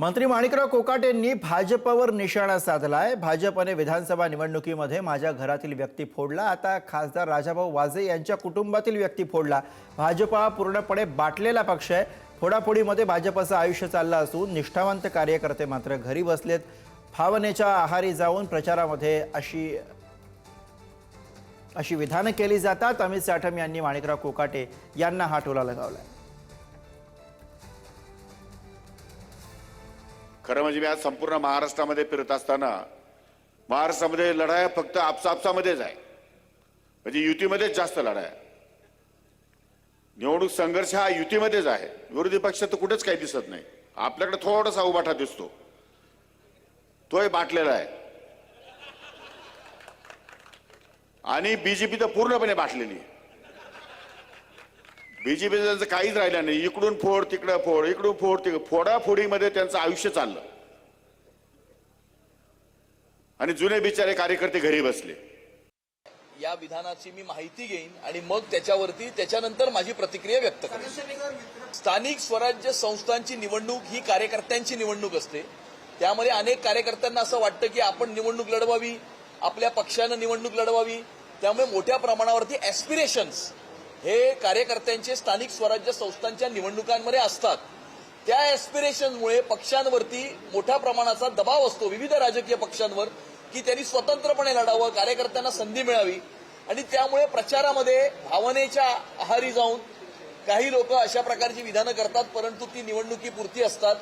मंत्री माणिकराव कोकाटेंनी भाजपवर निशाणा साधलाय. भाजपने विधानसभा निवडणुकीमध्ये माझ्या घरातील व्यक्ती फोडला. आता खासदार राजाभाऊ वाजे यांच्या कुटुंबातील व्यक्ती फोडला. भाजप हा पूर्णपणे बाटलेला पक्ष आहे. फोडाफोडीमध्ये भाजपचं आयुष्य चाललं असून निष्ठावंत कार्यकर्ते मात्र घरी बसलेत. भावनेच्या आहारी जाऊन प्रचारामध्ये अशी अशी विधानं केली जातात. अमित साठम यांनी माणिकराव कोकाटे यांना हा टोला लगावलाय. खरं म्हणजे मी आज संपूर्ण महाराष्ट्रामध्ये फिरत असताना महाराष्ट्रामध्ये लढाया फक्त आपसापसामध्येच आहे. म्हणजे युतीमध्येच जास्त लढाया. निवडणूक संघर्ष हा युतीमध्येच आहे. विरोधी पक्ष तर कुठेच काही दिसत नाही. आपल्याकडे थोडासा उभाठा दिसतो. तोही बाटलेला आहे. आणि बीजेपी तर पूर्णपणे बाटलेली आहे. बीजेपी त्यांचं काहीच राहिलं नाही. इकडून फोड तिकडं फोड इकडून फोड तिकडं फोडाफोडीमध्ये त्यांचं आयुष्य चाललं. आणि जुने बिचारे कार्यकर्ते घरी बसले. या विधानाची मी माहिती घेईन आणि मग त्याच्यावरती त्याच्यानंतर माझी प्रतिक्रिया व्यक्त करेन. स्थानिक स्वराज्य संस्थांची निवडणूक ही कार्यकर्त्यांची निवडणूक असते. त्यामध्ये अनेक कार्यकर्त्यांना असं वाटतं की आपण निवडणूक लढवावी आपल्या पक्षानं निवडणूक लढवावी. त्यामुळे मोठ्या प्रमाणावरती ॲस्पिरेशन्स हे कार्यकर्त्यांचे स्थानिक स्वराज्य संस्थांच्या निवडणुकांमध्ये असतात. त्या ऍस्पिरेशनमुळे पक्षांवरती मोठ्या प्रमाणाचा दबाव असतो. विविध राजकीय पक्षांवर की त्यांनी स्वतंत्रपणे लढावं कार्यकर्त्यांना संधी मिळावी. आणि त्यामुळे प्रचारामध्ये भावनेच्या आहारी जाऊन काही लोक अशा प्रकारची विधानं करतात परंतु ती निवडणुकीपुरती असतात.